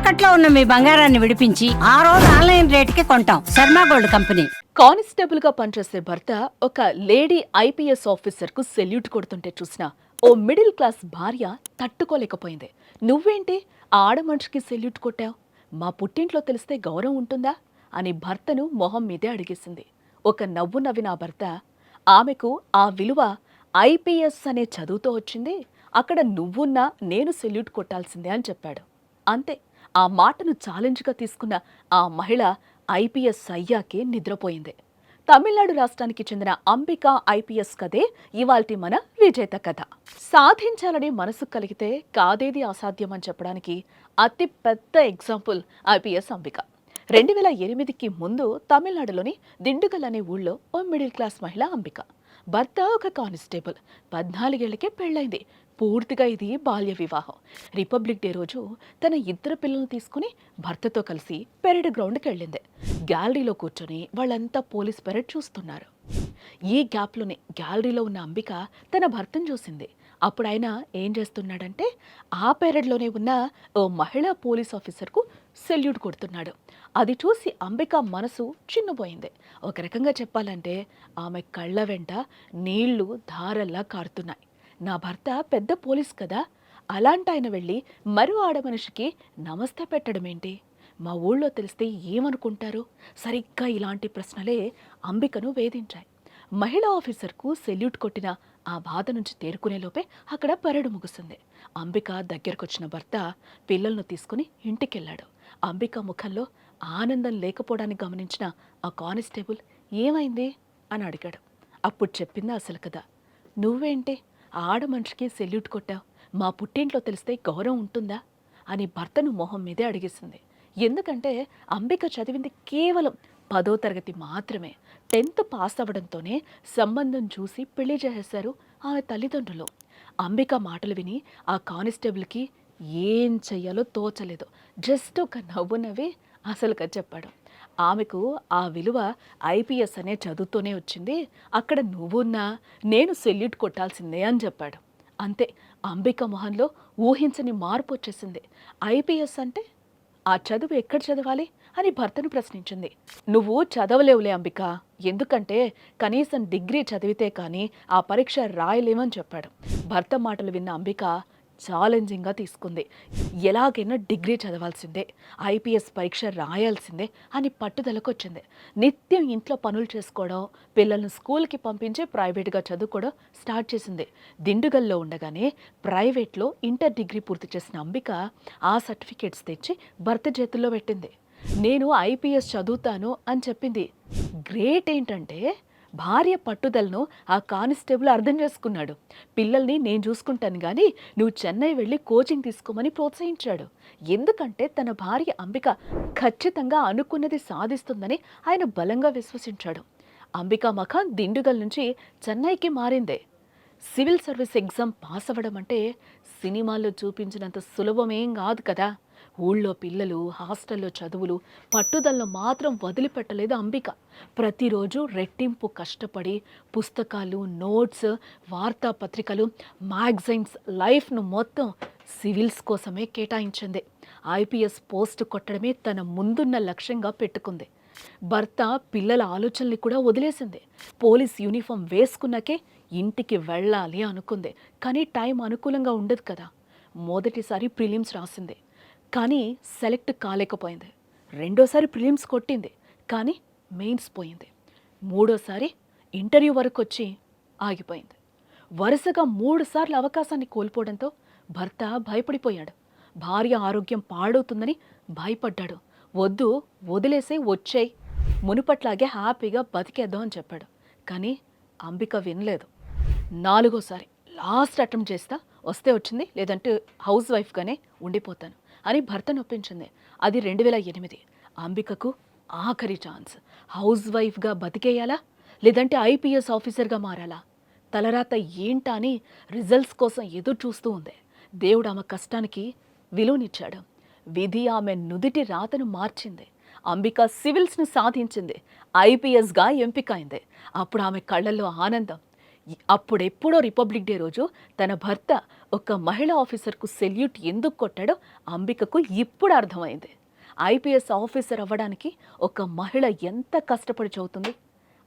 తాకట్లో ఉన్న మీ బంగారాన్ని విడిపించి ఆ రోజు ఆన్లైన్ రేటుకి కొంటాం. Sharma gold company. కానిస్టేబుల్గా పనిచేసే భర్త ఒక లేడీ ఐపీఎస్ ఆఫీసర్కు సెల్యూట్ కొడుతుంటే చూసిన ఓ మిడిల్ క్లాస్ భార్య తట్టుకోలేకపోయింది. నువ్వేంటి? ఆ ఆడ మనిషికి సెల్యూట్ కొట్టావు? మా పుట్టింట్లో తెలిస్తే గౌరవం ఉంటుందా? అని భర్తను మొహం మీదే అడిగేసింది. ఒక నవ్వు నవ్విన భర్త ఆమెకు ఆ విలువ ఐపీఎస్ అనే చదువుతో వచ్చింది. అక్కడ నువ్వున్నా నేను సెల్యూట్ కొట్టాల్సిందే అని చెప్పాడు. అంతే. ఆ మాటను ఛాలెంజ్గా తీసుకున్న ఆ మహిళ ఐపీఎస్ అయ్యాకే నిద్రపోయింది. తమిళనాడు రాష్ట్రానికి చెందిన అంబిక ఐపీఎస్ కథే ఇవాల్టి మన విజేత కథ. సాధించాలని మనసు కలిగితే కాదేది అసాధ్యం అని చెప్పడానికి అతి పెద్ద ఎగ్జాంపుల్ ఐపీఎస్ అంబిక. రెండు వేల ఎనిమిదికి ముందు తమిళనాడులోని దిండుగల్ అనే ఊళ్ళో ఓ మిడిల్ క్లాస్ మహిళ అంబిక. భర్త ఒక కానిస్టేబుల్. పద్నాలుగేళ్ళకే పెళ్ళైంది. పూర్తిగా ఇది బాల్య వివాహం. రిపబ్లిక్ డే రోజు తన ఇద్దరు పిల్లల్ని తీసుకుని భర్తతో కలిసి పెరడ్ గ్రౌండ్కి వెళ్ళింది. గ్యాలరీలో కూర్చొని వాళ్ళంతా పోలీస్ పెరడ్ చూస్తున్నారు. ఈ గ్యాప్లోనే గ్యాలరీలో ఉన్న అంబిక తన భర్తను చూసింది. అప్పుడు ఆయన ఏం చేస్తున్నాడంటే ఆ పెరడ్లోనే ఉన్న ఓ మహిళా పోలీస్ ఆఫీసర్కు సెల్యూట్ కొడుతున్నాడు. అది చూసి అంబిక మనసు చిన్నపోయింది. ఒక రకంగా చెప్పాలంటే ఆమె కళ్ళ వెంట నీళ్ళు ధారల్లా కారుతున్నాయి. నా భర్త పెద్ద పోలీస్ కదా. అలాంటి ఆయన వెళ్ళి మరో ఆడమనిషికి నమస్తే పెట్టడమేంటి? మా ఊళ్ళో తెలిస్తే ఏమనుకుంటారు? సరిగ్గా ఇలాంటి ప్రశ్నలే అంబికను వేధించాయి. మహిళా ఆఫీసర్కు సెల్యూట్ కొట్టిన ఆ బాధ నుంచి తేరుకునేలోపే అక్కడ పరడు ముగిసింది అంబిక దగ్గరకొచ్చిన భర్త పిల్లలను తీసుకుని ఇంటికెళ్ళాడు. అంబిక ముఖంలో ఆనందం లేకపోవడాన్ని గమనించిన ఆ కానిస్టేబుల్ ఏమైంది? అని అడిగాడు. అప్పుడు చెప్పింది అసలు కదా నువ్వేంటి? ఆడ మనిషికి సెల్యూట్ కొట్టావు. మా పుట్టింట్లో తెలిస్తే గౌరవం ఉంటుందా? అని భర్తను మొహం మీదే అడిగేసింది. ఎందుకంటే అంబిక చదివింది కేవలం పదో తరగతి మాత్రమే. టెన్త్ పాస్ అవ్వడంతోనే సంబంధం చూసి పెళ్ళి చేసేశారు ఆమె తల్లిదండ్రులు. అంబిక మాటలు విని ఆ కానిస్టేబుల్కి ఏం చెయ్యాలో తోచలేదు. జస్ట్ ఒక నవ్వు నవ్వి అసలుగా చెప్పాడు. ఆమెకు ఆ విలువ ఐపీఎస్ అనే చదువుతూనే వచ్చింది. అక్కడ నువ్వున్నా నేను సెల్యూట్ కొట్టాల్సిందే అని చెప్పాడు. అంతే అంబిక మొహంలో ఊహించని మార్పు వచ్చేసింది. ఐపీఎస్ అంటే ఆ చదువు ఎక్కడ చదవాలి అని భర్తను ప్రశ్నించింది. నువ్వు చదవలేవులే అంబిక ఎందుకంటే కనీసం డిగ్రీ చదివితే కానీ ఆ పరీక్ష రాయలేమని చెప్పాడు. భర్త మాటలు విన్న అంబిక ఛాలెంజింగ్గా తీసుకుంది. ఎలాగైనా డిగ్రీ చదవాల్సిందే ఐపీఎస్ పరీక్ష రాయాల్సిందే అని పట్టుదలకు వచ్చింది నిత్యం ఇంట్లో పనులు చేసుకోవడం పిల్లల్ని స్కూల్కి పంపించి ప్రైవేట్గా చదువుకోవడం స్టార్ట్ చేసింది. దిండుగల్లో ఉండగానే ప్రైవేట్లో ఇంటర్ డిగ్రీ పూర్తి చేసిన అంబిక ఆ సర్టిఫికేట్స్ తెచ్చి భర్త చేతుల్లో పెట్టింది. నేను ఐపీఎస్ చదువుతాను అని చెప్పింది. గ్రేట్ ఏంటంటే భార్య పట్టుదలను ఆ కానిస్టేబుల్ అర్థం చేసుకున్నాడు. పిల్లల్ని నేను చూసుకుంటాను కానీ నువ్వు చెన్నై వెళ్ళి కోచింగ్ తీసుకోమని ప్రోత్సహించాడు. ఎందుకంటే తన భార్య అంబిక ఖచ్చితంగా అనుకున్నది సాధిస్తుందని ఆయన బలంగా విశ్వసించాడు. అంబిక మఖాన్ దిండుగల్ నుంచి చెన్నైకి మారిందే. సివిల్ సర్వీస్ ఎగ్జామ్ పాస్ అవ్వడం అంటే సినిమాల్లో చూపించినంత సులభమేం కాదు కదా. ఊళ్ళో పిల్లలు హాస్టల్లో చదువులు పట్టుదలను మాత్రం వదిలిపెట్టలేదు అంబిక. ప్రతిరోజు రెట్టింపు కష్టపడి పుస్తకాలు నోట్స్ వార్తాపత్రికలు మ్యాగజైన్స్ లైఫ్ను మొత్తం సివిల్స్ కోసమే కేటాయించింది. ఐపీఎస్ పోస్ట్ కొట్టడమే తన ముందున్న లక్ష్యంగా పెట్టుకుంది. భర్త పిల్లల ఆలోచనల్ని కూడా వదిలేసింది. పోలీస్ యూనిఫామ్ వేసుకున్నాకే ఇంటికి వెళ్ళాలి అనుకుంది. కానీ టైం అనుకూలంగా ఉండదు కదా. మొదటిసారి ప్రిలిమ్స్ రాసింది. కానీ సెలెక్ట్ కాలేకపోయింది. రెండోసారి ప్రిలిమ్స్ కొట్టింది కానీ మెయిన్స్ పోయింది. మూడోసారి ఇంటర్వ్యూ వరకు వచ్చి ఆగిపోయింది. వరుసగా మూడుసార్లు అవకాశాన్ని కోల్పోవడంతో భర్త భయపడిపోయాడు. భార్య ఆరోగ్యం పాడవుతుందని భయపడ్డాడు. వద్దు వదిలేసే వచ్చాయి మునుపట్లాగే హ్యాపీగా బతికేద్దాం అని చెప్పాడు. కానీ అంబిక వినలేదు. నాలుగోసారి లాస్ట్ అటెంప్ట్ చేస్తా వస్తే వచ్చింది లేదంటే హౌస్ వైఫ్గానే ఉండిపోతాను. అని భర్త నొప్పించింది. అది రెండు వేల ఎనిమిది. అంబికకు ఆఖరి ఛాన్స్. హౌస్ వైఫ్గా బతికేయాలా? లేదంటే ఐపీఎస్ ఆఫీసర్గా మారాలా? తలరాత ఏంటా అని రిజల్ట్స్ కోసం ఎదురు చూస్తూ ఉంది. దేవుడు ఆమె కష్టానికి విలువనిచ్చాడు. విధి ఆమె నుదిటి రాతను మార్చింది. అంబిక సివిల్స్ను సాధించింది. ఐపీఎస్గా ఎంపికైంది. అప్పుడు ఆమె కళ్ళల్లో ఆనందం. అప్పుడెప్పుడో రిపబ్లిక్ డే రోజు తన భర్త ఒక మహిళా ఆఫీసర్కు సెల్యూట్ ఎందుకు కొట్టాడో అంబికకు ఇప్పుడు అర్థమైంది. ఐపీఎస్ ఆఫీసర్ అవ్వడానికి ఒక మహిళ ఎంత కష్టపడి చదువుతుంది?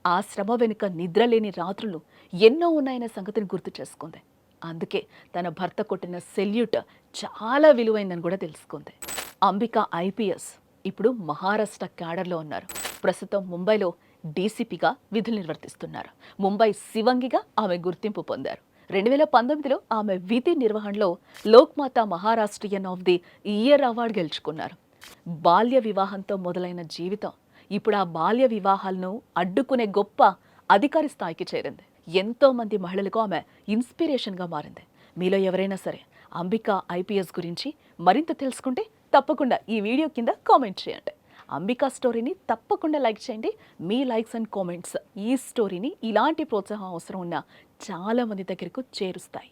ఆ శ్రమ వెనుక నిద్రలేని రాత్రులు ఎన్నో ఉన్నాయనే సంగతిని గుర్తు చేసుకుంది. అందుకే తన భర్త కొట్టిన సెల్యూట్ చాలా విలువైందని కూడా తెలుసుకుంది. అంబిక ఐపీఎస్ ఇప్పుడు మహారాష్ట్ర క్యాడర్లో ఉన్నారు. ప్రస్తుతం ముంబైలో డీసీపీగా విధులు నిర్వర్తిస్తున్నారు. ముంబై శివంగిగా ఆమె గుర్తింపు పొందారు. రెండు వేల పంతొమ్మిదిలో ఆమె విధి నిర్వహణలో Lokmat Maharashtrian of the year award గెలుచుకున్నారు. బాల్య వివాహంతో మొదలైన జీవితం ఇప్పుడు ఆ బాల్య వివాహాలను అడ్డుకునే గొప్ప అధికారి స్థాయికి చేరింది. ఎంతో మంది మహిళలకు ఆమె ఇన్స్పిరేషన్గా మారింది. మీలో ఎవరైనా సరే అంబికా ఐపీఎస్ గురించి మరింత తెలుసుకుంటే తప్పకుండా ఈ వీడియో కింద కామెంట్ చేయండి. అంబికా స్టోరీని తప్పకుండా లైక్ చేయండి. మీ లైక్స్ అండ్ కామెంట్స్ ఈ స్టోరీని ఇలాంటి ప్రోత్సాహం అవసరం ఉన్న చాలా మంది దగ్గరకు చేరుస్తాయి.